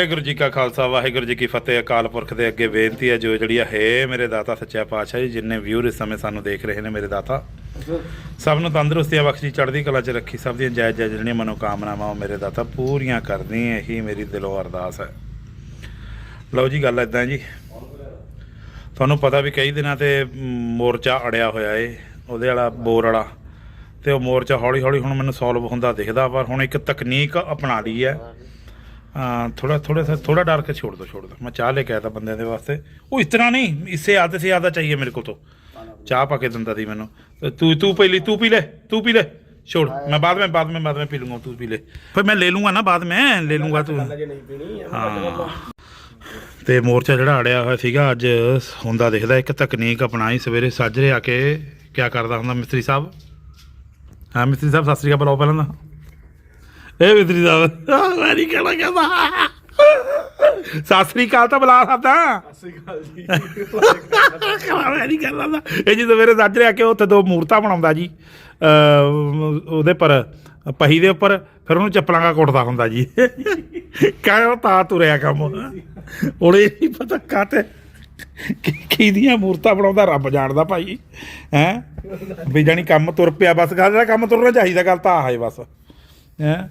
ਵਾਹਿਗੁਰੂ ਜੀ ਕਾ ਖਾਲਸਾ, ਵਾਹਿਗੁਰੂ ਜੀ ਕੀ ਫਤਿਹ। ਅਕਾਲ ਪੁਰਖ ਦੇ ਅੱਗੇ ਬੇਨਤੀ ਹੈ, ਜੋ ਜਿਹੜੀ ਹੈ ਮੇਰੇ ਦਾਤਾ ਸੱਚਾ ਪਾਤਸ਼ਾਹ ਜੀ, ਜਿੰਨੇ ਵਿਊਰ ਇਸ ਸਮੇਂ ਸਾਨੂੰ ਦੇਖ ਰਹੇ ਨੇ ਮੇਰੇ ਦਾਤਾ। ਸਭ ਨੂੰ ਤੰਦਰੁਸਤੀਆਂ ਬਖਸ਼ੀ, ਚੜ੍ਹਦੀ ਕਲਾ 'ਚ ਰੱਖੀ, ਸਭ ਦੀਆਂ ਜਾਇਜ਼ ਜਾਇਜ਼ ਜਿਹੜੀਆਂ ਮਨੋਕਾਮਨਾਵਾਂ ਉਹ ਮੇਰੇ ਦਾਤਾ ਪੂਰੀਆਂ ਕਰਨੀ ਇਹੀ ਮੇਰੀ ਦਿਲੋਂ ਅਰਦਾਸ ਹੈ। ਲਓ ਜੀ, ਗੱਲ ਇਦਾਂ ਜੀ। ਤੁਹਾਨੂੰ ਪਤਾ ਵੀ ਕਈ ਦਿਨਾਂ ਤੇ ਮੋਰਚਾ ਅੜਿਆ ਹੋਇਆ ਏ, ਉਹਦੇ ਵਾਲਾ ਬੋਰ ਵਾਲਾ। ਤੇ ਉਹ ਮੋਰਚਾ ਹੌਲੀ ਹੌਲੀ ਹੁਣ ਮੈਨੂੰ ਸੋਲਵ ਹੁੰਦਾ ਦਿਖਦਾ, ਪਰ ਹੁਣ ਇੱਕ ਤਕਨੀਕ ਅਪਣਾ ਲਈ ਹੈ। थोड़ा थोड़ा सा थोड़ा डाल के छोड़ दो छोड़ दो मैं चाह लेके आया था बंदे ਦੇ ਵਾਸਤੇ ਉਹ इतना नहीं इससे आधे से ज़्यादा चाहिए मेरे को तो ਚਾਹ ਪਾ ਕੇ ਦਿੰਦਾ ਸੀ ਮੈਨੂੰ ਤੇ ਤੂੰ ਤੂੰ ਪਹਿਲੀ ਤੂੰ ਪੀ ਲੈ ਤੂੰ ਪੀ ਲੈ छोड़ मैं बाद में बाद में बाद में पी लूंगा तू पी ले फिर मैं ले लूंगा ना बाद में ले लूंगा तू ਜੇ ਨਹੀਂ ਪੀਣੀ ਹਾਂ ਤੇ ਮੋਰਚਾ ਜਿਹੜਾ ਅੜਿਆ ਹੋਇਆ ਸੀਗਾ ਅੱਜ ਹੁੰਦਾ ਦਿਖਦਾ ਇੱਕ ਤਕਨੀਕ ਅਪਣਾਈ ਸਵੇਰੇ ਸਾਜਰੇ ਆ ਕੇ ਕੀ ਕਰਦਾ ਹੁੰਦਾ ਮਿਸਤਰੀ ਸਾਹਿਬ ਹਾਂ ਮਿਸਤਰੀ ਸਾਹਿਬ ਸਤਿ ਸ੍ਰੀ ਅਕਾਲ ਬੁਲਾਓ ਪਹਿਲਾਂ ਤਾਂ ਇਹ ਮਿਸਤਰੀ ਸਾਹਿਬ। ਆਹ, ਮੈਂ ਕਹਿੰਦਾ ਸਤਿ ਸ੍ਰੀ ਅਕਾਲ ਤਾਂ ਬੁਲਾ ਸਕਦਾ। ਸਸੀ ਨਹੀਂ ਕਰਦਾ ਹੁੰਦਾ। ਇਹ ਜੀ ਸਵੇਰੇ ਸਾਜਰੇ ਆ ਕੇ ਉੱਥੇ ਦੋ ਮੂਰਤਾਂ ਬਣਾਉਂਦਾ ਜੀ। ਅਹ ਉਹਦੇ ਪਰ ਪਹੀ ਦੇ ਉੱਪਰ ਫਿਰ ਉਹਨੂੰ ਚੱਪਲਾਂ ਦਾ ਕੁੱਟਦਾ ਹੁੰਦਾ ਜੀ। ਕਾਹ ਤਾਂ ਤੁਰਿਆ ਕੰਮ। ਉਹਨੇ ਨਹੀਂ ਪਤਾ ਕਾਤੇ ਕੀ ਦੀਆਂ ਮੂਰਤਾਂ ਬਣਾਉਂਦਾ ਰੱਬ ਜਾਣਦਾ ਭਾਈ। ਹੈ? ਵੀ ਜਾਣੀ ਕੰਮ ਤੁਰ ਪਿਆ ਬਸ ਗੱਲ ਦਾ ਕੰਮ ਤੁਰਨਾ ਚਾਹੀਦਾ ਗੱਲ ਤਾਂ ਆਹ ਹੈ ਬਸ। ਹੈ?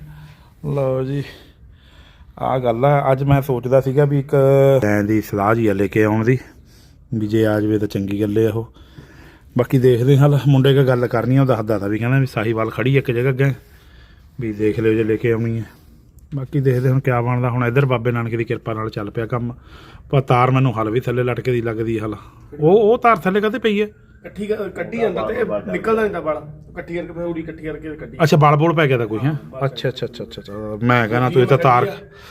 ਲਓ ਜੀ ਆ ਗੱਲ ਆ। ਅੱਜ ਮੈਂ ਸੋਚਦਾ ਸੀਗਾ ਵੀ ਇੱਕ ਐਂ ਦੀ ਸਲਾਹ ਜੀ ਆ ਲੈ ਕੇ ਆਉਣ ਦੀ, ਵੀ ਜੇ ਆ ਜਾਵੇ ਤਾਂ ਚੰਗੀ ਗੱਲ ਹੈ ਉਹ। ਬਾਕੀ ਦੇਖਦੇ ਹਾਂ ਮੁੰਡੇ ਕਾ ਗੱਲ ਕਰਨੀ ਆ, ਉਹ ਦੱਸਦਾ ਤਾਂ ਵੀ ਕਹਿੰਦਾ ਵੀ ਸਾਹੀਵਾਲ ਖੜੀ ਇੱਕ ਜਗ੍ਹਾ ਅੱਗੇ। ਵੀ ਦੇਖ ਲਿਓ ਜੇ ਲੈ ਕੇ ਆਉਣੀ ਹੈ ਬਾਕੀ ਦੇਖਦੇ ਹੁਣ ਕਿਆ ਬਣਦਾ। ਹੁਣ ਇੱਧਰ ਬਾਬੇ ਨਾਨਕ ਦੀ ਕਿਰਪਾ ਨਾਲ ਚੱਲ ਪਿਆ ਕੰਮ। ਪਰ ਤਾਰ ਮੈਨੂੰ ਹਲ ਵੀ ਥੱਲੇ ਲਟਕੇ ਦੀ ਲੱਗਦੀ ਹਲ। ਉਹ ਉਹ ਤਾਰ ਥੱਲੇ ਕਦੇ ਪਈ ਹੈ ਇਕੱਠੀ ਕਰ- ਕੱਢੀ ਜਾਂਦਾ ਤੇ ਇਹ ਨਿਕਲਦਾ ਨਹੀਂ ਤਾਂ ਵਾਲਾ ਇਕੱਠੀ ਕਰਕੇ ਫਿਰ ਉਡੀ ਇਕੱਠੀ ਕਰਕੇ ਕੱਢੀ। ਅੱਛਾ ਬਲ ਬੋਲ ਪੈ ਗਿਆ ਤਾਂ ਕੋਈ ਹੈ? ਅੱਛਾ ਅੱਛਾ ਅੱਛਾ ਅੱਛਾ, ਅੱਛਾ। ਮੈਂ ਕਹਿੰਦਾ ਤੂੰ ਇਹ ਤਾਂ ਤਾਰ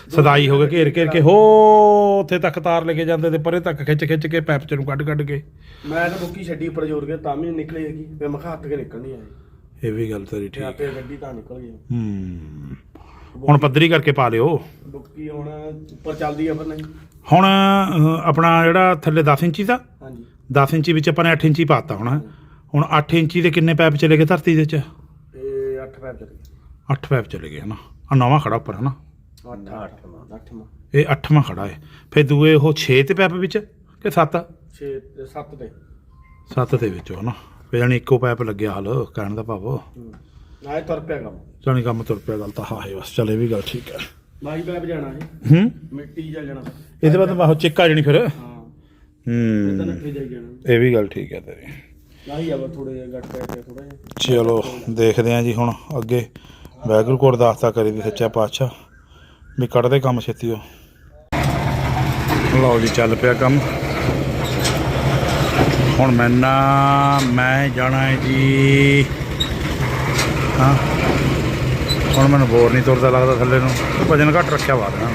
ਸਦਾਈ ਹੋ ਗਏ ਘੇਰ ਘੇਰ ਕੇ ਹੋ ਉੱਥੇ ਤੱਕ ਤਾਰ ਲੈ ਕੇ ਜਾਂਦੇ ਤੇ ਪਰੇ ਤੱਕ ਖਿੱਚ ਖਿੱਚ ਕੇ ਪੈਪ ਚ ਨੂੰ ਕੱਢ ਕੱਢ ਕੇ। ਮੈਂ ਤਾਂ ਬੁੱਕੀ ਛੱਡੀ ਉੱਪਰ ਜੋਰ ਕੇ ਤਾਂ ਵੀ ਨਿਕਲੀ ਹੈਗੀ। ਮੈਂ ਮਖਾ ਹੱਥ ਕੇ ਨਿਕਲਣੀ ਆਈ ਇਹ ਵੀ ਗੱਲ ਤੇਰੀ ਤੇ ਠੀਕ ਆਪੇ ਗੱਡੀ ਤਾਂ ਨਿਕਲ ਗਈ। ਹੂੰ। ਹੁਣ ਪੱਧਰੀ ਕਰਕੇ ਪਾ ਲਿਓ। ਬੁੱਕੀ ਹੁਣ ਉੱਪਰ ਚੱਲਦੀ ਆ ਪਰ ਨਹੀਂ। ਹੁਣ ਅਹ, ਆਪਣਾ ਜਿਹੜਾ ਥੱਲੇ 10 ਇੰਚੀ ਦਾ? ਹਾਂਜੀ। 10 ਇੰਚੀ ਵਿੱਚ ਆਪਾਂ ਨੇ 8 ਇੰਚੀ ਪਾਤਾ ਹੁਣ। ਹੁਣ 8 ਇੰਚੀ ਦੇ ਕਿੰਨੇ ਪੈਪ ਚਲੇ ਗਏ ਧਰਤੀ ਦੇ ਵਿੱਚ? ਇਹ 8 ਪੈਪ ਚੱਲ ਗਈ 8 ਪੈਪ ਚਲੇ ਗਏ ਹਨਾ। ਆ ਨਵਾਂ ਖੜਾ ਉੱਪਰ ਹਨਾ। 8 8 8 ਇਹ 8ਵਾਂ ਖੜਾ ਹੈ। ਫਿਰ ਦੂਏ ਉਹ 6 ਤੇ ਪੈਪ ਵਿੱਚ ਕਿ 7 6 7 ਤੇ। 7 ਦੇ ਵਿੱਚ ਹਨਾ। ਫਿਰ ਜਾਣੀ ਇੱਕੋ ਪੈਪ ਲੱਗਿਆ ਹਲ ਕਹਿਣ ਦਾ ਭਾਵ। ਹੂੰ। ਨਾ ਇਹ ਤੁਰ ਪਿਆ ਕੰਮ। ਜਾਣੀ ਕੰਮ ਤੁਰ ਪਿਆ ਗੱਲ ਤਾਂ ਹਾਂ ਹੈ ਬਸ ਚਲੇ ਵੀ ਗੱਲ ਠੀਕ ਹੈ। ਮਾਈ ਪੈਪ ਜਾਣਾ ਹੈ ਹੂੰ? ਮਿੱਟੀ ਚੱਲ ਜਾਣਾ। ਇਹਦੇ ਬਾਅਦ ਬਾਹੋ ਚਿੱਕਾ ਜਣੀ ਫਿਰ। ਹਾਂ। ਤਾਂ ਹੂੰ। ਨੱਠੇ ਜਾਈ ਜਾਣਾ। ਇਹ ਵੀ ਗੱਲ ਠੀਕ ਹੈ ਤੇਰੀ। ਆਹੀ ਆ ਬਸ ਥੋੜੇ ਜਿਹਾ ਗੱਟ ਪੈ ਗਿਆ ਥੋੜਾ ਜਿਹਾ। ਚਲੋ ਦੇਖਦੇ ਆਂ ਜੀ ਹੁਣ ਅੱਗੇ। ਵੈਗੁਰੂ ਕੋਲ ਦਾਸਤਾ ਕਰੀ ਦੀ ਸੱਚਾ ਪਾਤਸ਼ਾਹ। ਵੀ ਕੱਢਦੇ ਕੰਮ ਛੇਤੀ ਉਹ। ਲਓ ਜੀ ਚੱਲ ਪਿਆ ਕੰਮ। ਹੁਣ ਮੈਂ ਨਾ ਮੈਂ ਜਾਣਾ ਹੈ ਜੀ। ਹਾਂ। ਹੁਣ ਮੈਨੂੰ ਬੋਰ ਨਹੀਂ ਤੁਰਦਾ ਲੱਗਦਾ ਥੱਲੇ ਨੂੰ। ਵਜਨ ਘੱਟ ਰੱਖਿਆ ਵਾ ਦੇਣਾ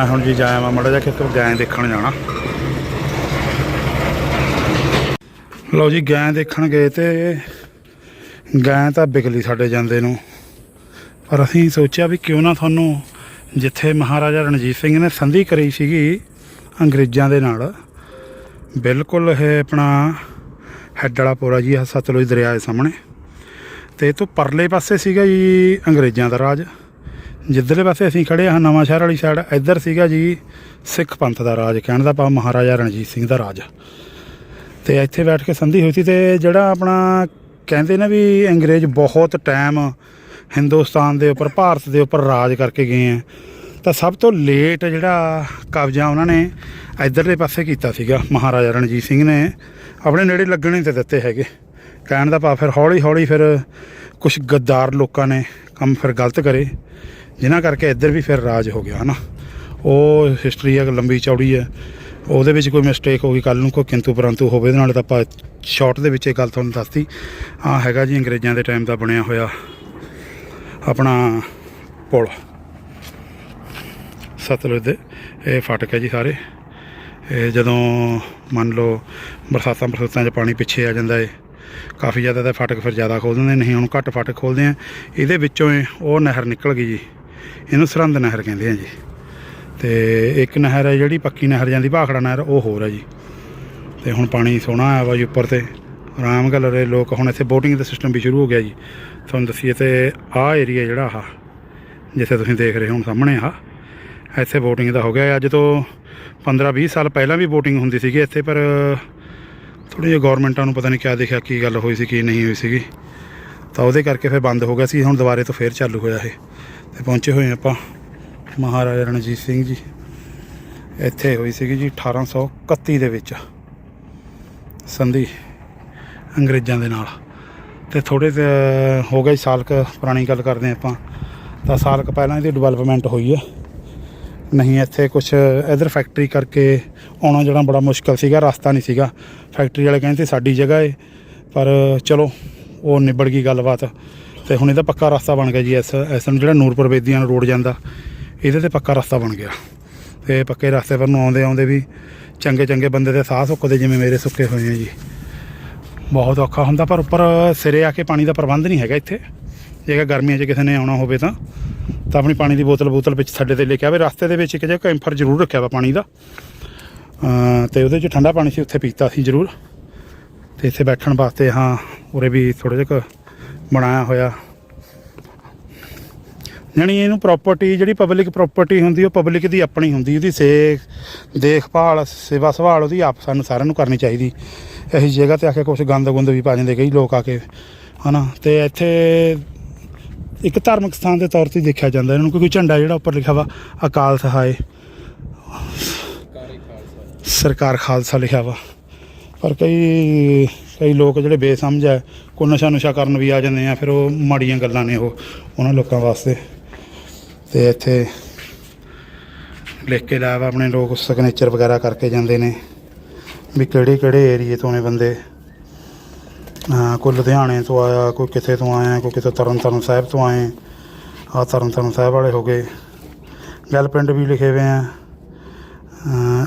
ਮੈਂ ਹੁਣ ਜੀ ਜਾਇਆ ਮੈਂ ਮੜਾ ਜਾ ਕੇ ਗਾਂ ਦੇਖਣ ਜਾਣਾ। ਲਓ ਜੀ ਗਾਂ ਦੇਖਣ ਗਏ ਤੇ ਗਾਂ ਤਾਂ ਬਿਕਲੀ ਸਾਡੇ ਜਾਂਦੇ ਨੂੰ। ਪਰ ਅਸੀਂ ਸੋਚਿਆ ਵੀ ਕਿਉਂ ਨਾ ਤੁਹਾਨੂੰ ਜਿੱਥੇ ਮਹਾਰਾਜਾ ਰਣਜੀਤ ਸਿੰਘ ਨੇ ਸੰਧੀ ਕਰੀ ਸੀਗੀ ਅੰਗਰੇਜ਼ਾਂ ਦੇ ਨਾਲ, ਬਿਲਕੁਲ ਇਹ ਆਪਣਾ ਹੈਡ ਵਾਲਾ ਪੋਰਾ ਜੀ ਆ ਸਤਲੁਜ ਦਰਿਆ ਦੇ ਸਾਹਮਣੇ। ਤੇ ਇਹ ਤੋਂ ਪਰਲੇ ਪਾਸੇ ਸੀਗਾ ਜੀ ਅੰਗਰੇਜ਼ਾਂ ਦਾ ਰਾਜ। ਜਿੱਧਰਲੇ ਪਾਸੇ ਅਸੀਂ ਖੜੇ ਹਾਂ, ਨਵਾਂ ਸ਼ਹਿਰ ਵਾਲੀ ਸਾਈਡ ਇੱਧਰ ਸੀਗਾ ਜੀ ਸਿੱਖ ਪੰਥ ਦਾ ਰਾਜ, ਕਹਿਣ ਦਾ ਭਾਵ ਮਹਾਰਾਜਾ ਰਣਜੀਤ ਸਿੰਘ ਦਾ ਰਾਜ। ਤੇ ਇੱਥੇ ਬੈਠ ਕੇ ਸੰਧੀ ਹੋਈ ਸੀ ਤੇ ਜਿਹੜਾ ਆਪਣਾ ਕਹਿੰਦੇ ਨੇ ਵੀ ਅੰਗਰੇਜ਼ ਬਹੁਤ ਟਾਈਮ ਹਿੰਦੁਸਤਾਨ ਦੇ ਉੱਪਰ, ਭਾਰਤ ਦੇ ਉੱਪਰ ਰਾਜ ਕਰਕੇ ਗਏ ਆ ਤਾਂ ਸਭ ਤੋਂ ਲੇਟ ਜਿਹੜਾ ਕਬਜ਼ਾ ਉਹਨਾਂ ਨੇ ਇੱਧਰਲੇ ਪਾਸੇ ਕੀਤਾ ਸੀਗਾ, ਮਹਾਰਾਜਾ ਰਣਜੀਤ ਸਿੰਘ ਨੇ ਆਪਣੇ ਨੇੜੇ ਲੱਗਣੇ ਤੇ ਦਿੱਤੇ ਹੈਗੇ। ਕਹਿਣ ਦਾ ਭਾਵ ਫਿਰ ਹੌਲੀ ਹੌਲੀ ਫਿਰ ਕੁਝ ਗੱਦਾਰ ਲੋਕਾਂ ਨੇ ਕੰਮ ਫਿਰ ਗਲਤ ਕਰੇ। ਜਿਨ੍ਹਾਂ ਕਰਕੇ ਇੱਧਰ ਵੀ ਫਿਰ ਰਾਜ ਹੋ ਗਿਆ, ਹਨਾ। ਉਹ ਹਿਸਟਰੀ ਹੈ ਲੰਬੀ ਚੌੜੀ ਹੈ। ਉਹਦੇ ਵਿੱਚ ਕੋਈ ਮਿਸਟੇਕ ਹੋ ਗਈ ਕੱਲ ਨੂੰ ਕੋਈ ਕਿੰਤੂ ਪਰੰਤੂ ਹੋਵੇ ਇਹਦੇ ਨਾਲ ਤਾਂ ਆਪਾਂ ਸ਼ਾਰਟ ਦੇ ਵਿੱਚ ਇਹ ਗੱਲ ਤੁਹਾਨੂੰ ਦੱਸਤੀ। ਆ ਹੈਗਾ ਜੀ ਅੰਗਰੇਜ਼ਾਂ ਦੇ ਟਾਈਮ ਦਾ ਬਣਿਆ ਹੋਇਆ ਆਪਣਾ ਪੁਲ। ਸਤਲੁਜ ਦੇ, ਇਹ ਫਾਟਕ ਹੈ ਜੀ ਸਾਰੇ। ਇਹ ਜਦੋਂ ਮੰਨ ਲਓ ਬਰਸਾਤਾਂ ਬਰਸਾਤਾਂ 'ਚ ਪਾਣੀ ਪਿੱਛੇ ਆ ਜਾਂਦਾ ਏ, ਕਾਫੀ ਜ਼ਿਆਦਾ ਤਾਂ ਫਾਟਕ ਫਿਰ ਜ਼ਿਆਦਾ ਖੋਲ ਦਿੰਦੇ ਨਹੀਂ ਹੁਣ ਘੱਟ ਫਾਟਕ ਖੋਲਦੇ ਆ। ਇਹਦੇ ਵਿੱਚੋਂ ਉਹ ਨਹਿਰ ਨਿਕਲ ਗਈ ਜੀ। ਇਹਨੂੰ ਸਰਹੰਦ ਨਹਿਰ ਕਹਿੰਦੇ ਆ ਜੀ। ਤੇ ਇੱਕ ਨਹਿਰ ਹੈ ਜਿਹੜੀ ਪੱਕੀ ਨਹਿਰ ਜਾਂਦੀ, ਭਾਖੜਾ ਨਹਿਰ, ਉਹ ਹੋਰ ਹੈ ਜੀ। ਤੇ ਹੁਣ ਪਾਣੀ ਸੋਹਣਾ ਆਇਆ ਵਾ ਜੀ ਉੱਪਰ ਤੇ। ਆਰਾਮ ਗੱਲ ਰਹੇ ਲੋਕ, ਹੁਣ ਇੱਥੇ ਬੋਟਿੰਗ ਦਾ ਸਿਸਟਮ ਵੀ ਸ਼ੁਰੂ ਹੋ ਗਿਆ ਜੀ। ਤੁਹਾਨੂੰ ਦੱਸੀਏ ਤੇ ਆਹ ਏਰੀਆ ਜਿਹੜਾ ਆ ਜਿੱਥੇ ਤੁਸੀਂ ਦੇਖ ਰਹੇ ਹੋ ਸਾਹਮਣੇ ਆ ਇੱਥੇ ਬੋਟਿੰਗ ਦਾ ਹੋ ਗਿਆ। ਅੱਜ ਤੋਂ 15 20 ਸਾਲ ਪਹਿਲਾਂ ਵੀ ਬੋਟਿੰਗ ਹੁੰਦੀ ਸੀਗੀ ਇੱਥੇ, ਪਰ ਥੋੜੀ ਜਿਹੀ ਗਵਰਨਮੈਂਟਾਂ ਨੂੰ ਪਤਾ ਨਹੀਂ ਕਿਆ ਦੇਖਿਆ, ਕੀ ਗੱਲ ਹੋਈ ਸੀ, ਕੀ ਨਹੀਂ ਹੋਈ ਸੀਗੀ। ਤਾਂ ਉਹਦੇ ਕਰਕੇ ਫਿਰ ਬੰਦ ਹੋ ਗਿਆ ਸੀ, ਹੁਣ ਦੁਬਾਰੇ ਤੋਂ ਫੇਰ ਚਾਲੂ ਹੋਇਆ ਇਹ। ਤੇ ਪਹੁੰਚੇ ਹੋਏ ਆਪਾਂ ਮਹਾਰਾਜਾ ਰਣਜੀਤ ਸਿੰਘ ਜੀ। ਇੱਥੇ ਹੋਈ ਸੀਗੀ ਜੀ 1831 ਦੇ ਵਿੱਚ ਸੰਧੀ ਅੰਗਰੇਜ਼ਾਂ ਦੇ ਨਾਲ। ਤੇ ਥੋੜੇ ਹੋ ਗਏ ਸਾਲ ਕੁ, ਪੁਰਾਣੀ ਗੱਲ ਕਰਦੇ ਹਾਂ ਆਪਾਂ। ਤਾਂ ਸਾਲ ਕੁ ਪਹਿਲਾਂ ਇਹਦੀ ਡਿਵੈਲਪਮੈਂਟ ਹੋਈ ਹੈ। ਨਹੀਂ, ਇੱਥੇ ਕੁਝ ਇਧਰ ਫੈਕਟਰੀ ਕਰਕੇ ਆਉਣਾ ਜਿਹੜਾ ਬੜਾ ਮੁਸ਼ਕਲ ਸੀਗਾ, ਰਸਤਾ ਨਹੀਂ ਸੀਗਾ। ਫੈਕਟਰੀ ਵਾਲੇ ਕਹਿੰਦੇ ਸਾਡੀ ਜਗ੍ਹਾ ਏ, ਪਰ ਚਲੋ, ਉਹ ਨਿਬੜ ਗਈ ਗੱਲਬਾਤ। ਤੇ ਹੁਣ ਇਹਦਾ ਪੱਕਾ ਰਸਤਾ ਬਣ ਗਿਆ ਜੀ, ਇਸ ਇਸ ਨੂੰ ਜਿਹੜਾ ਨੂਰਪੁਰ ਬੇਦੀਆਂ ਨੂੰ ਰੋਡ ਜਾਂਦਾ, ਇਹਦੇ ਤੇ ਪੱਕਾ ਰਸਤਾ ਬਣ ਗਿਆ। ਤੇ ਪੱਕੇ ਰਸਤੇ ਪਰ ਨੂੰ ਆਉਂਦੇ ਆਉਂਦੇ ਵੀ ਚੰਗੇ ਚੰਗੇ ਬੰਦੇ ਦੇ ਸਾਹ ਸੁੱਕਦੇ ਜਿਵੇਂ ਮੇਰੇ ਸੁੱਕੇ ਹੋਏ ਆ ਜੀ। ਬਹੁਤ ਔਖਾ ਹੁੰਦਾ, ਪਰ ਉੱਪਰ ਸਿਰੇ ਆ ਕੇ ਪਾਣੀ ਦਾ ਪ੍ਰਬੰਧ ਨਹੀਂ ਹੈਗਾ ਇੱਥੇ। ਜੇਕਰ ਗਰਮੀਆਂ 'ਚ ਕਿਸੇ ਨੇ ਆਉਣਾ ਹੋਵੇ ਤਾਂ ਤਾਂ ਆਪਣੀ ਪਾਣੀ ਦੀ ਬੋਤਲ ਬੋਤਲ ਵਿੱਚ ਸਾਡੇ ਤੇ ਲੈ ਕੇ ਆਵੇ। ਰਸਤੇ ਦੇ ਵਿੱਚ ਇੱਕ ਜਿਹਾ ਕੈਂਪਰ ਜ਼ਰੂਰ ਰੱਖਿਆ ਵਾ ਪਾਣੀ ਦਾ। ਅਮ ਤੇ ਉਹਦੇ 'ਚ ਠੰਡਾ ਪਾਣੀ ਸੀ, ਉੱਥੇ ਪੀਤਾ ਸੀ ਜ਼ਰੂਰ। ਤੇ ਇੱਥੇ ਬੈਠਣ ਵਾਸਤੇ ਹਾਂ, ਉਰੇ ਵੀ ਥੋੜ੍ਹਾ ਜਿਹਾ ਬਣਾਇਆ ਹੋਇਆ। ਜਾਣੀ ਇਹਨੂੰ ਪ੍ਰਾਪਰਟੀ ਜਿਹੜੀ ਪਬਲਿਕ ਪ੍ਰਾਪਰਟੀ ਹੁੰਦੀ, ਉਹ ਪਬਲਿਕ ਦੀ ਆਪਣੀ ਹੁੰਦੀ ਉਹਦੀ ਸੇਖ, ਦੇਖਭਾਲ, ਸੇਵਾ ਸੰਭਾਲ ਉਹਦੀ ਆਪ ਸਾਨੂੰ ਸਾਰਿਆਂ ਨੂੰ ਕਰਨੀ ਚਾਹੀਦੀ। ਇਹੀ ਜਗ੍ਹਾ ਤੇ ਆ ਕੇ ਕੁਝ ਗੰਦ ਗੁੰਦ ਵੀ ਪਾ ਜਾਂਦੇ ਕਈ ਲੋਕ ਆ ਕੇ, ਹਨਾ? ਤੇ ਇੱਥੇ ਇੱਕ ਧਾਰਮਿਕ ਸਥਾਨ ਦੇ ਤੌਰ ਤੇ ਦੇਖਿਆ ਜਾਂਦਾ। ਇਹਨਾਂ ਨੂੰ ਕੋਈ ਝੰਡਾ ਜਿਹੜਾ ਉੱਪਰ ਲਿਖਿਆ ਵਾ, ਅਕਾਲ ਸਹਾਏ। ਸਰਕਾਰ ਖਾਲਸਾ ਲਿਖਿਆ ਵਾ। ਪਰ ਕਈ ਕਈ ਲੋਕ ਜਿਹੜੇ ਬੇਸਮਝ ਹੈ ਕੋਈ ਨਸ਼ਾ ਨੁਸ਼ਾ ਕਰਨ ਵੀ ਆ ਜਾਂਦੇ ਆ, ਫਿਰ ਉਹ ਮਾੜੀਆਂ ਗੱਲਾਂ ਨੇ ਉਹ, ਉਹਨਾਂ ਲੋਕਾਂ ਵਾਸਤੇ। ਤੇ ਇੱਥੇ ਲਿਖ ਕੇ ਲਾਇਆ ਵਾ ਆਪਣੇ ਲੋਕ ਸਿਗਨੇਚਰ ਵਗੈਰਾ ਕਰਕੇ ਜਾਂਦੇ ਨੇ, ਵੀ ਕਿਹੜੇ ਕਿਹੜੇ ਏਰੀਏ ਤੋਂ ਨੇ ਬੰਦੇ। ਕੋਈ ਲੁਧਿਆਣੇ ਤੋਂ ਆਇਆ, ਕੋਈ ਕਿੱਥੇ ਤੋਂ ਆਇਆ, ਕੋਈ ਕਿਤੇ ਤਰਨਤਾਰਨ ਸਾਹਿਬ ਤੋਂ ਆਏ ਆ ਤਰਨਤਾਰਨ ਸਾਹਿਬ ਵਾਲੇ ਹੋ ਗਏ। ਗੱਲ ਪਿੰਡ ਵੀ ਲਿਖੇ ਹੋਏ ਆ।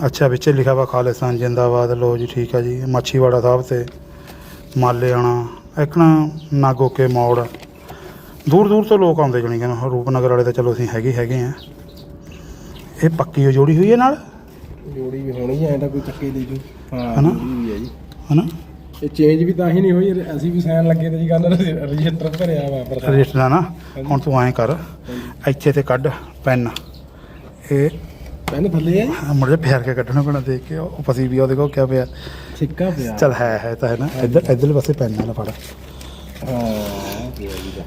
ਅੱਛਾ, ਵਿੱਚ ਲਿਖਿਆ ਵਾ ਖਾਲਿਸਤਾਨ, ਜਿੰਦਾਬਾਦ ਲੋ ਜੀ, ਠੀਕ ਆ ਜੀ, ਮਾਛੀਵਾੜਾ ਸਾਹਿਬ ਤੇ। ਮਾਲੇਆਣਾ ਇੱਕਣਾ ਨਾਗੋਕੇ ਮੋੜ। ਦੂਰ ਦੂਰ ਤੋਂ ਲੋਕ ਆਉਂਦੇ ਜਣੀ ਕਿ ਰੂਪਨਗਰ ਵਾਲੇ ਤਾਂ ਚਲੋ ਅਸੀਂ ਹੈਗੇ ਹੈਗੇ ਆ। ਇਹ ਪੱਕੀ ਓ ਜੋੜੀ ਹੋਈ ਹੈ ਨਾਲ? ਜੋੜੀ ਵੀ ਹੋਣੀ ਐ ਤਾਂ ਕੋਈ ਚੱਕੇ ਦੇ ਜੂ। ਹਾਂ ਹਨਾ? ਜੋੜੀ ਵੀ ਹੈ ਜੀ। ਹਨਾ? ਇਹ ਚੇਂਜ ਵੀ ਤਾਂ ਹੀ ਨਹੀਂ ਹੋਈ ਅਸੀਂ ਵੀ ਸਾਈਨ ਲੱਗੇ ਤੇ ਜੀ ਗੱਲ ਰਜਿਸਟਰ ਭਰਿਆ ਵਾ ਪਰ ਰਜਿਸਟਰ ਦਾ ਨਾ ਹੁਣ ਤੂੰ ਐਂ ਕਰ ਇੱਥੇ ਤੇ ਕੱਢ ਪੈਨ ਇਹ ਪੈਨ ਥੱਲੇ ਆ ਮੁੜੇ ਪਿਆਰ ਕੇ ਕੱਢਣਾ ਪੈਣਾ ਦੇਖ ਕੇ ਉਹ ਪਸੀ ਵੀ ਉਹਦੇ ਕੋਲ ਕਿਆ ਪਿਆ? ਸਿੱਕਾ ਪਿਆ। ਚਲ ਹੈ ਹੈ ਤਾਂ ਹੈ ਨਾ। ਇੱਧਰ ਇੱਧਰਲੇ ਪਾਸੇ ਪੈਨ ਨਾਲ ਫੜ। ਹਾਂ ਪਿਆ ਜੀ ਦਾ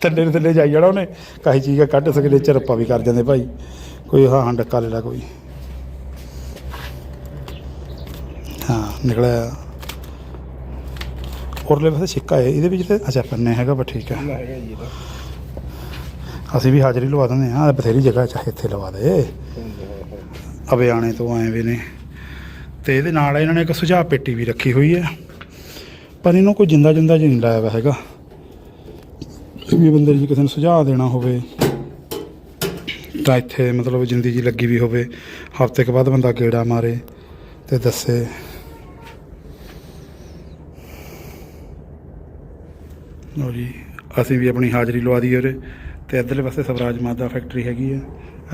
ਥੱਲੇ ਨੂੰ ਥੱਲੇ ਜਾਈ ਜਾਣਾ ਉਹਨੇ। ਕਾਹੀ ਚੀਜ਼ ਦਾ ਕੱਢ ਸਿਗਨੇਚਰ ਆਪਾਂ ਵੀ ਕਰ ਜਾਂਦੇ ਭਾਈ। ਕੋਈ ਹਾਂ ਹਾਂ ਡੱਕਾ ਲੈ ਲਾ ਕੋਈ। ਹਾਂ ਨਿਕਲਿਆ। ਉਰਲੇ ਪਾਸੇ ਸਿੱਕਾ ਹੈ ਇਹਦੇ ਵਿੱਚ ਤੇ ਅੱਛਾ ਪੰਨੇ ਹੈਗਾ ਬਸ ਠੀਕ ਹੈ। ਹੈਗਾ ਜੀ ਇਹਦਾ। ਅਸੀਂ ਵੀ ਹਾਜ਼ਰੀ ਲਵਾ ਦਿੰਦੇ ਹਾਂ ਬਥੇਰੀ ਜਗ੍ਹਾ ਚਾਹੇ ਇੱਥੇ ਲਵਾ ਦੇ। ਅਬਿਆਣੇ ਤੋਂ ਆਏ ਵੀ ਨੇ। ਤੇ ਇਹਦੇ ਨਾਲ ਇਹਨਾਂ ਨੇ ਇੱਕ ਸੁਝਾਅ ਪੇਟੀ ਵੀ ਰੱਖੀ ਹੋਈ ਹੈ। ਪਰ ਇਹਨੂੰ ਕੋਈ ਜਿੰਦਾ ਜਿੰਦਾ ਜਿਹਾ ਨਹੀਂ ਲਾਇਆ ਹੋਇਆ ਹੈਗਾ। ਵੀ ਬੰਦੇ ਜੀ ਕਿਸੇ ਨੂੰ ਸੁਝਾਅ ਦੇਣਾ ਹੋਵੇ, ਤਾਂ ਇੱਥੇ ਮਤਲਬ ਜਿੰਦੀ ਜੀ ਲੱਗੀ ਵੀ ਹੋਵੇ। ਹਫ਼ਤੇ ਕੁ ਬਾਅਦ ਬੰਦਾ ਗੇੜਾ ਮਾਰੇ ਤੇ ਦੱਸੇ। ਲਓ ਜੀ, ਅਸੀਂ ਵੀ ਆਪਣੀ ਹਾਜ਼ਰੀ ਲਵਾ ਦਈਏ ਉਰੇ। ਤੇ ਇੱਧਰਲੇ ਪਾਸੇ ਸਵਰਾਜ ਮਾਦਾ ਫੈਕਟਰੀ ਹੈਗੀ ਹੈ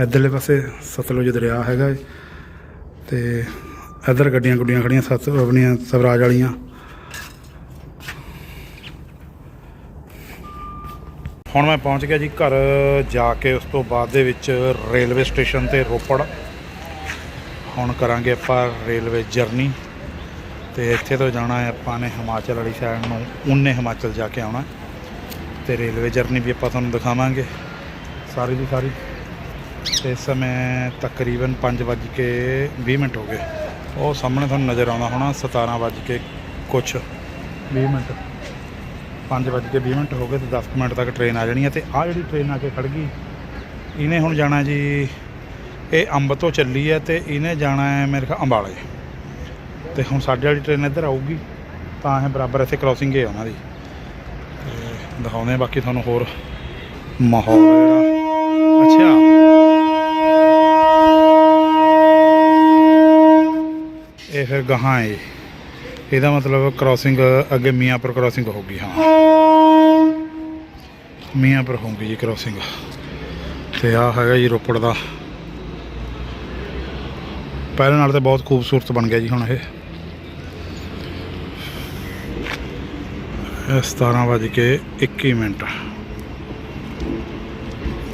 ਇੱਧਰਲੇ ਪਾਸੇ ਸਤਲੁਜ ਦਰਿਆ ਹੈਗਾ ਹੈ ਤੇ ਇੱਧਰ ਗੱਡੀਆਂ ਗੁੱਡੀਆਂ ਖੜੀਆਂ, ਸਤ ਆਪਣੀਆਂ ਸਵਰਾਜ ਵਾਲੀਆਂ। ਹੁਣ ਮੈਂ ਪਹੁੰਚ ਗਿਆ ਜੀ ਘਰ ਜਾ ਕੇ, ਉਸ ਤੋਂ ਬਾਅਦ ਦੇ ਵਿੱਚ ਰੇਲਵੇ ਸਟੇਸ਼ਨ ਤੇ ਰੋਪੜ। ਹੁਣ ਕਰਾਂਗੇ ਆਪਾਂ ਰੇਲਵੇ ਜਰਨੀ। ਤੇ ਇੱਥੇ ਤੋਂ ਜਾਣਾ ਹੈ ਆਪਾਂ ਨੇ ਹਿਮਾਚਲ ਵਾਲੀ ਸਾਈਡ ਨੂੰ ਉਨੇ ਹਿਮਾਚਲ ਜਾ ਕੇ ਆਉਣਾ। ਤੇ ਰੇਲਵੇ ਜਰਨੀ ਵੀ ਆਪਾਂ ਤੁਹਾਨੂੰ ਦਿਖਾਵਾਂਗੇ ਸਾਰੀ ਦੀ ਸਾਰੀ। ਤੇ ਇਸ ਸਮੇਂ ਤਕਰੀਬਨ 5:20 ਮਿੰਟ ਹੋ ਗਏ। ਉਹ ਸਾਹਮਣੇ ਤੁਹਾਨੂੰ ਨਜ਼ਰ ਆਉਂਦਾ ਹੋਣਾ 17:00 ਕੁਛ 20 ਮਿੰਟ। 5:20 ਮਿੰਟ ਹੋ ਗਏ ਤੇ 10 ਕੁ ਮਿੰਟ ਤੱਕ ਟ੍ਰੇਨ ਆ ਜਾਣੀ ਹੈ ਤੇ ਆਹ ਜਿਹੜੀ ਟ੍ਰੇਨ ਆ ਕੇ ਖੜ ਗਈ, ਇਹਨੇ ਹੁਣ ਜਾਣਾ ਜੀ, ਇਹ ਅੰਬ ਤੋਂ ਚੱਲੀ ਹੈ ਤੇ ਇਹਨੇ ਜਾਣਾ ਹੈ ਮੇਰੇ ਖਿਆਲ ਅੰਬਾਲੇ। ਤੇ ਹੁਣ ਸਾਡੇ ਵਾਲੀ ਟ੍ਰੇਨ ਇੱਧਰ ਆਊਗੀ, ਤਾਂ ਇਹ ਬਰਾਬਰ ਇੱਥੇ ਕ੍ਰਾਸਿੰਗ ਹੈ ਉਹਨਾਂ ਦੀ। ਦਿਖਾਉਂਦੇ ਹਾਂ, ਬਾਕੀ ਤੁਹਾਨੂੰ ਹੋਰ ਮਾਹੌਲ ਜਿਹੜਾ। ਅੱਛਾ। ਇਹ ਫਿਰ ਗਾਹਾਂ ਹੈ ਇਹਦਾ ਮਤਲਬ ਕ੍ਰਾਸਿੰਗ ਅੱਗੇ ਮੀਆਂਪੁਰ ਕ੍ਰਾਸਿੰਗ ਹੋਊਗੀ, ਹਾਂ। ਮੀਆਂਪੁਰ ਹੋਊਗੀ ਜੀ ਕ੍ਰਾਸਿੰਗ ਤੇ ਆ ਹੈਗਾ ਜੀ ਰੋਪੜ ਦਾ। ਪਹਿਲੇ ਨਾਲ ਤੇ ਬਹੁਤ ਖੂਬਸੂਰਤ ਬਣ ਗਿਆ ਜੀ ਹੁਣ ਇਹ। ਇਹ 17 ਵੱਜ ਕੇ 21 ਮਿੰਟ।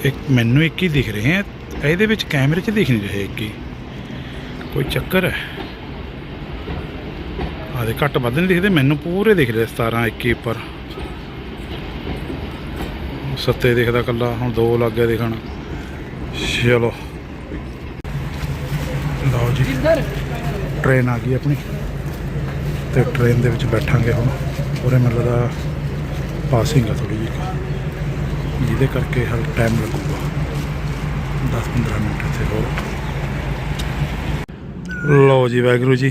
ਇੱਕ ਮੈਨੂੰ 21 ਦਿਖ ਰਹੇ ਆ ਇਹਦੇ ਵਿੱਚ ਕੈਮਰੇ 'ਚ ਦਿਖ ਨਹੀਂ ਰਹੇ 21 ਕੋਈ ਚੱਕਰ ਹੈ? ਆਦੇ ਘੱਟ ਵੱਧ ਨਹੀਂ ਦਿਖਦੇ ਮੈਨੂੰ ਪੂਰੇ ਦਿਖ ਰਹੇ 17 21 ਉੱਪਰ। ਸੱਤੇ ਦਿਖਦਾ ਕੱਲਾ ਹੁਣ ਦੋ ਲੱਗ ਗਿਆ ਦਿਖਣ। ਚਲੋ। ਲਓ ਜੀ ਟ੍ਰੇਨ ਆ ਗਈ ਆਪਣੀ। ਤੇ ਟ੍ਰੇਨ ਦੇ ਵਿੱਚ ਬੈਠਾਂਗੇ ਹੁਣ। ਉਹਦੇ ਮਤਲਬ ਦਾ ਪਾਸਿੰਗ ਆ ਥੋੜੀ ਜਿਹੀ। ਜਿਹਦੇ ਕਰਕੇ ਹਰ ਟਾਈਮ ਲੱਗੂਗਾ। 10-15 ਮਿੰਟ ਇੱਥੇ ਹੋਰ। ਲਓ ਜੀ ਵਾਹਿਗੁਰੂ ਜੀ,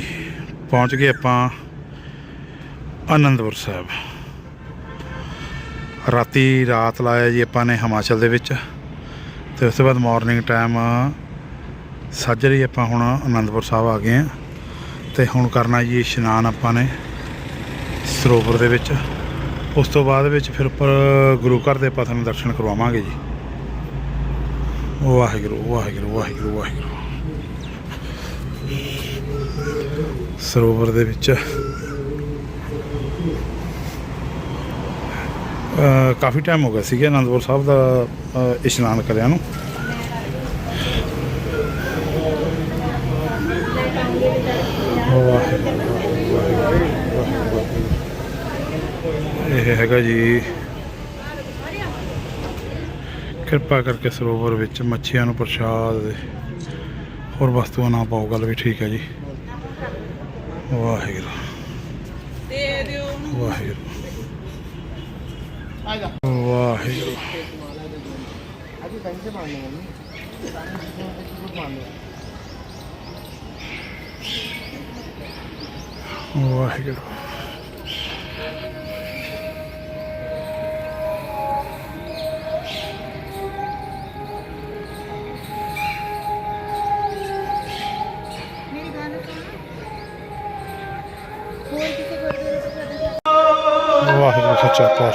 ਪਹੁੰਚ ਗਏ ਆਪਾਂ ਆਨੰਦਪੁਰ ਸਾਹਿਬ। ਰਾਤੀ ਰਾਤ ਲਾਇਆ ਜੀ ਆਪਾਂ ਨੇ ਹਿਮਾਚਲ ਦੇ ਵਿੱਚ। ਤੇ ਉਸ ਤੋਂ ਬਾਅਦ ਮਾਰਨਿੰਗ ਟਾਈਮ ਸਾਜਰੇ ਹੀ ਆਪਾਂ ਹੁਣ ਆਨੰਦਪੁਰ ਸਾਹਿਬ ਆ ਗਏ ਆ ਤੇ ਹੁਣ ਕਰਨਾ ਜੀ ਇਸ਼ਨਾਨ ਆਪਾਂ ਨੇ। ਸਰੋਵਰ ਦੇ ਵਿੱਚ। ਉਸ ਤੋਂ ਬਾਅਦ ਵਿੱਚ ਫਿਰ ਉੱਪਰ ਗੁਰੂ ਘਰ ਦੇ ਆਪਾਂ ਤੁਹਾਨੂੰ ਦਰਸ਼ਨ ਕਰਵਾਵਾਂਗੇ ਜੀ। ਵਾਹਿਗੁਰੂ ਵਾਹਿਗੁਰੂ ਵਾਹਿਗੁਰੂ ਵਾਹਿਗੁਰੂ। ਸਰੋਵਰ ਦੇ ਵਿੱਚ ਕਾਫੀ ਟਾਈਮ ਹੋ ਗਿਆ ਸੀਗਾ ਅਨੰਦਪੁਰ ਸਾਹਿਬ ਦਾ ਇਸ਼ਨਾਨ ਕਰਿਆ ਨੂੰ ਵਾਹਿਗੁਰੂ, ਵਾਹਿਗੁਰੂ, ਵਾਹਿਗੁਰੂ। ਇਹ ਹੈਗਾ ਜੀ। ਕਿਰਪਾ ਕਰਕੇ ਸਰੋਵਰ ਵਿੱਚ ਮੱਛੀਆਂ ਨੂੰ ਪ੍ਰਸ਼ਾਦ ਹੋਰ ਵਸਤੂਆਂ ਨਾ ਪਾਓ, ਗੱਲ ਵੀ ਠੀਕ ਹੈ ਜੀ। ਵਾਹਿਗੁਰੂ। ਵਾਹਿਗੁਰੂ। ਵਾਹਿਗੁਰੂ। ਵਾਹਿਗੁਰੂ।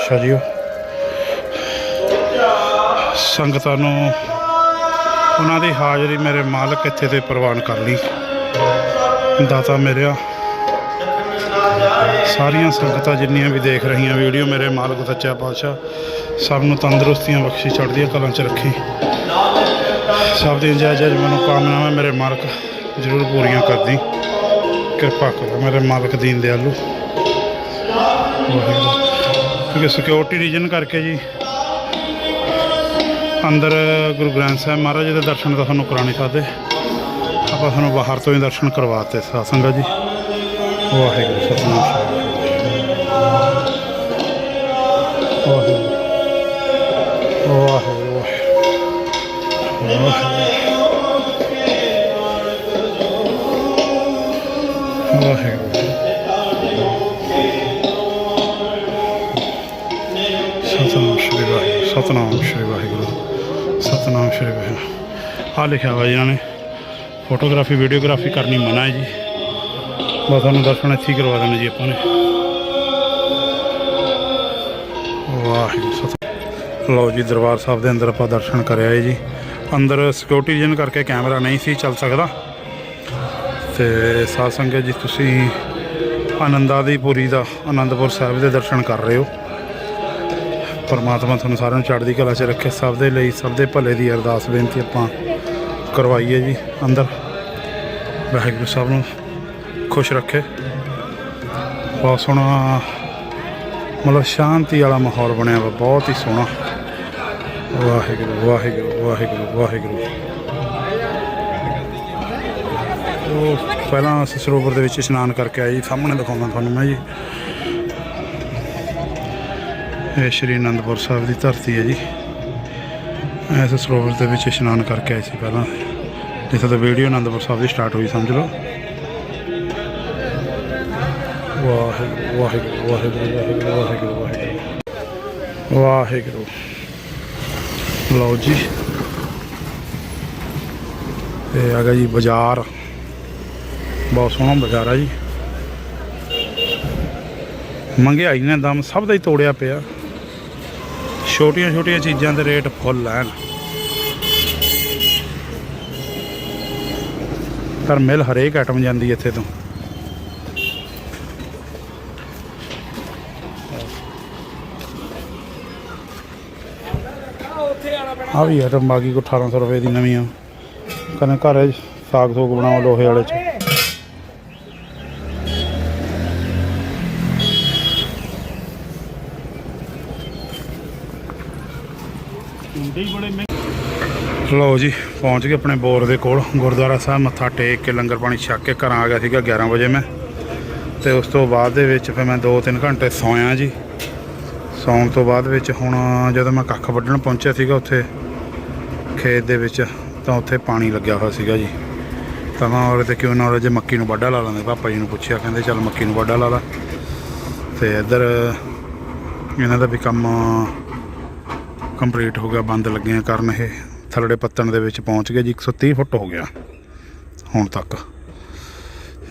ਪਾਤਸ਼ਾਹ ਜੀਓ। ਸੰਗਤਾਂ ਨੂੰ ਉਹਨਾਂ ਦੀ ਹਾਜ਼ਰੀ ਮੇਰੇ ਮਾਲਕ ਇੱਥੇ ਤੇ ਪ੍ਰਵਾਨ ਕਰ ਲਈ। ਦਾਤਾ ਮੇਰਿਆ, ਸਾਰੀਆਂ ਸੰਗਤਾਂ ਜਿੰਨੀਆਂ ਵੀ ਦੇਖ ਰਹੀਆਂ ਵੀਡੀਓ ਮੇਰੇ ਮਾਲਕ ਸੱਚਾ ਪਾਤਸ਼ਾਹ, ਸਭ ਨੂੰ ਤੰਦਰੁਸਤੀਆਂ ਬਖਸ਼ੀ, ਚੜ੍ਹਦੀਆਂ ਕਲਾਂ 'ਚ ਰੱਖੀ। ਸਭ ਦੀਆਂ ਜੈ ਜੈ ਮਨੋਕਾਮਨਾਵਾਂ ਮੇਰੇ ਮਾਲਕ ਜ਼ਰੂਰ ਪੂਰੀਆਂ ਕਰਦੀ। ਕਿਰਪਾ ਕਰੋ ਮੇਰੇ ਮਾਲਕ ਦੀਨ ਦਿਆਲੂ। ਵਾਹਿਗੁਰੂ। ਕਿਉਂਕਿ ਸਿਕਿਉਰਿਟੀ ਰੀਜਨ ਕਰਕੇ ਜੀ ਅੰਦਰ ਗੁਰੂ ਗ੍ਰੰਥ ਸਾਹਿਬ ਮਹਾਰਾਜ ਜੀ ਦੇ ਦਰਸ਼ਨ ਤਾਂ ਤੁਹਾਨੂੰ ਕਰਾ ਨਹੀਂ ਸਕਦੇ ਆਪਾਂ ਤੁਹਾਨੂੰ ਬਾਹਰ ਤੋਂ ਹੀ ਦਰਸ਼ਨ ਕਰਵਾਤੇ ਸਾਧ ਸੰਗਤ ਜੀ। ਵਾਹਿਗੁਰੂ, ਸਤਿਨਾਮ। ਆ ਲਿਖਿਆ ਹੋਇਆ ਇਹਨਾਂ ਨੇ ਫੋਟੋਗ੍ਰਾਫੀ, ਵੀਡੀਓਗ੍ਰਾਫੀ ਕਰਨੀ ਮਨਾ ਹੈ ਜੀ। ਬਸ ਤੁਹਾਨੂੰ ਦਰਸ਼ਨ ਇੱਥੇ ਹੀ ਕਰਵਾ ਦੇਣਾ ਜੀ ਆਪਾਂ ਨੇ। ਵਾਹਿਗੁਰੂ, ਸਤਿ ਲਓ ਜੀ, ਦਰਬਾਰ ਸਾਹਿਬ ਦੇ ਅੰਦਰ ਆਪਾਂ ਦਰਸ਼ਨ ਕਰਿਆ ਹੈ ਜੀ। ਅੰਦਰ ਸਿਕਿਉਰਿਟੀ ਰੀਜਨ ਕਰਕੇ ਕੈਮਰਾ ਨਹੀਂ ਸੀ ਚੱਲ ਸਕਦਾ। ਤੇ ਸਾਧ ਸੰਗਤ ਜੀ, ਤੁਸੀਂ ਆਨੰਦਾ ਦੀ ਪੁਰੀ ਦਾ ਆਨੰਦਪੁਰ ਸਾਹਿਬ ਦੇ ਦਰਸ਼ਨ ਕਰ ਰਹੇ ਹੋ। ਪਰਮਾਤਮਾ ਤੁਹਾਨੂੰ ਸਾਰਿਆਂ ਨੂੰ ਚੜ੍ਹਦੀ ਕਲਾ 'ਚ ਰੱਖੇ। ਸਭ ਦੇ ਲਈ, ਸਭ ਦੇ ਭਲੇ ਦੀ ਅਰਦਾਸ ਬੇਨਤੀ ਆਪਾਂ ਕਰਵਾਈਏ ਜੀ ਅੰਦਰ। ਵਾਹਿਗੁਰੂ ਸਾਹਿਬ ਨੂੰ ਖੁਸ਼ ਰੱਖੇ। ਬਹੁਤ ਸੋਹਣਾ, ਮਤਲਬ ਸ਼ਾਂਤੀ ਵਾਲਾ ਮਾਹੌਲ ਬਣਿਆ ਵਾ, ਬਹੁਤ ਹੀ ਸੋਹਣਾ। ਵਾਹਿਗੁਰੂ ਵਾਹਿਗੁਰੂ ਵਾਹਿਗੁਰੂ ਵਾਹਿਗੁਰੂ। ਉਹ ਪਹਿਲਾਂ ਅਸੀਂ ਸਰੋਵਰ ਦੇ ਵਿੱਚ ਇਸ਼ਨਾਨ ਕਰਕੇ ਆਏ ਜੀ, ਸਾਹਮਣੇ ਦਿਖਾਉਂਦਾ ਤੁਹਾਨੂੰ ਮੈਂ ਜੀ। ਇਹ ਸ਼੍ਰੀ ਅਨੰਦਪੁਰ ਸਾਹਿਬ ਦੀ ਧਰਤੀ ਹੈ ਜੀ। ਇਸ ਸਰੋਵਰ ਦੇ ਵਿੱਚ ਇਸ਼ਨਾਨ ਕਰਕੇ ਆਏ ਸੀ ਪਹਿਲਾਂ। ਜਿੱਥੇ ਤੋਂ ਵੀਡੀਓ ਅਨੰਦਪੁਰ ਸਾਹਿਬ ਦੀ ਸਟਾਰਟ ਹੋਈ, ਸਮਝ ਲਓ। ਵਾਹਿਗੁਰੂ ਵਾਹਿਗੁਰੂ ਵਾਹਿਗੁਰੂ ਵਾਹਿਗੁਰੂ ਵਾਹਿਗੁਰੂ। ਵਾਹਿਗੁਰੂ। ਵਾਹਿਗੁਰੂ ਲਓ ਜੀ। ਇਹ ਆ ਗਿਆ ਜੀ ਬਾਜ਼ਾਰ। ਬਹੁਤ ਸੋਹਣਾ ਬਾਜ਼ਾਰ ਆ ਜੀ। ਮਹਿੰਗਾਈ ਨੇ ਦਮ ਸਭ ਦਾ ਹੀ ਤੋੜਿਆ ਪਿਆ। ਛੋਟੀਆਂ ਛੋਟੀਆਂ ਚੀਜ਼ਾਂ ਦੇ ਰੇਟ ਫੁੱਲ ਐਨ। ਪਰ ਮਿਲ ਹਰੇਕ ਆਈਟਮ ਜਾਂਦੀ ਇੱਥੇ ਤੋਂ। ਆ ਵੀ ਆਈਟਮ ਬਾਕੀ ਕੋ 1800 ਰੁਪਏ ਦੀ ਨਵੀਂ ਆ। ਕਹਿੰਦੇ ਘਰ ਸਾਗ ਸੂਗ ਬਣਾਓ ਲੋਹੇ ਵਾਲੇ ਚ। ਲਓ ਜੀ, ਪਹੁੰਚ ਗਏ ਆਪਣੇ ਬੋਰ ਦੇ ਕੋਲ। ਗੁਰਦੁਆਰਾ ਸਾਹਿਬ ਮੱਥਾ ਟੇਕ ਕੇ ਲੰਗਰ ਪਾਣੀ ਛਕ ਕੇ ਘਰਾਂ ਆ ਗਿਆ ਸੀਗਾ 11 ਵਜੇ ਮੈਂ। ਤੇ ਉਸ ਤੋਂ ਬਾਅਦ ਦੇ ਵਿੱਚ ਫਿਰ ਮੈਂ 2-3 ਘੰਟੇ ਸੌਂਇਆ ਜੀ। ਸੌਣ ਤੋਂ ਬਾਅਦ ਵਿੱਚ ਹੁਣ ਜਦੋਂ ਮੈਂ ਕੱਖ ਵੱਢਣ ਪਹੁੰਚਿਆ ਸੀਗਾ ਉੱਥੇ, ਖੇਤ ਦੇ ਵਿੱਚ, ਤਾਂ ਉੱਥੇ ਪਾਣੀ ਲੱਗਿਆ ਹੋਇਆ ਸੀਗਾ ਜੀ। ਤਾਂ ਮੈਂ ਉਹਦੇ ਤੇ ਕਿਉਂ ਨਾ ਉਹਦੇ 'ਚ ਮੱਕੀ ਨੂੰ ਵਾਢਾ ਲਾ ਲੈਂਦੇ। ਪਾਪਾ ਜੀ ਨੂੰ ਪੁੱਛਿਆ, ਕਹਿੰਦੇ ਚੱਲ ਮੱਕੀ ਨੂੰ ਵਾਢਾ ਲਾ ਲਾ। ਤੇ ਇੱਧਰ, ਇਹਨਾਂ ਦਾ ਵੀ ਕੰਮ ਕੰਪਲੀਟ ਹੋ ਗਿਆ ਬੰਦ ਲੱਗੇ ਆ ਕਰਨ ਇਹ ਥਲੜੇ ਪੱਤਣ ਦੇ ਵਿੱਚ ਪਹੁੰਚ ਗਏ ਜੀ 130 ਫੁੱਟ ਹੋ ਗਿਆ ਹੁਣ ਤੱਕ।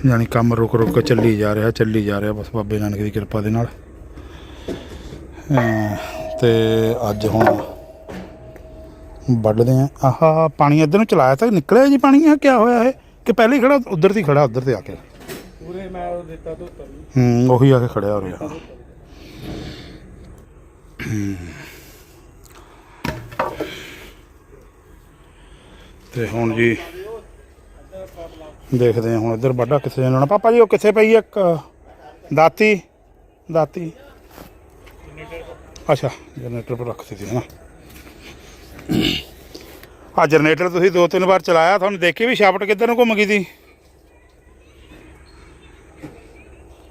ਯਾਨੀ ਕੰਮ ਰੁਕ ਰੁਕ ਕੇ ਚੱਲੀ ਜਾ ਰਿਹਾ ਚੱਲੀ ਜਾ ਰਿਹਾ ਬਸ ਬਾਬੇ ਨਾਨਕ ਦੀ ਕਿਰਪਾ ਦੇ ਨਾਲ। ਤੇ ਅੱਜ ਹੁਣ ਵੱਢਦੇ ਆ। ਆਹਾ ਪਾਣੀ ਇੱਧਰ ਨੂੰ ਚਲਾਇਆ ਤਾਂ ਨਿਕਲਿਆ ਜੀ ਪਾਣੀ ਆ ਕਿਆ ਹੋਇਆ ਇਹ? ਕਿ ਪਹਿਲੇ ਹੀ ਖੜਾ ਉਧਰ ਦੀ ਖੜਾ ਉਧਰ ਤੇ ਆ ਕੇ। ਪੂਰੇ ਮੈਂ ਉਹ ਦਿੱਤਾ ਧੋਤਾ ਹੂੰ ਉਹੀ ਆ ਕੇ ਖੜਿਆ ਹੋ। ਰਿਹਾ ਤੇ ਹੁਣ ਜੀ ਦੇਖਦੇ ਹਾਂ ਹੁਣ ਇੱਧਰ ਵੱਡਾ ਕਿੱਥੇ ਜਾਣਾ। ਪਾਪਾ ਜੀ, ਉਹ ਕਿੱਥੇ ਪਈ ਹੈ ਦਾਤੀ ਦਾਤੀ। ਅੱਛਾ, ਜਨਰੇਟਰ ਪਰ ਰੱਖ ਦਿੱਤੀ ਹੈ ਆ ਜਨਰੇਟਰ ਤੁਸੀਂ ਦੋ ਤਿੰਨ ਵਾਰ ਚਲਾਇਆ, ਤੁਹਾਨੂੰ ਦੇਖੀ ਵੀ ਸ਼ਾਫਟ ਕਿੱਧਰ ਨੂੰ ਘੁੰਮ ਗਈ ਸੀ?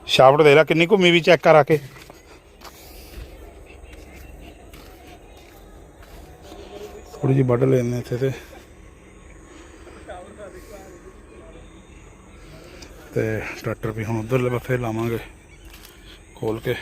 ਸ਼ਾਫਟ ਦੇ ਲੈ, ਕਿੰਨੀ ਘੁੰਮੀ ਵੀ ਚੈੱਕ ਕਰਾ ਕੇ। ਥੋੜੀ ਜਿਹੀ ਵੱਢ ਲੈਣੇ ਇੱਥੇ ਤੇ। ਤੇ ਟਰੈਕਟਰ ਵੀ ਹੁਣ ਉਧਰਲੇ ਪਾਸੇ ਲਾਵਾਂਗੇ ਖੋਲ ਕੇ।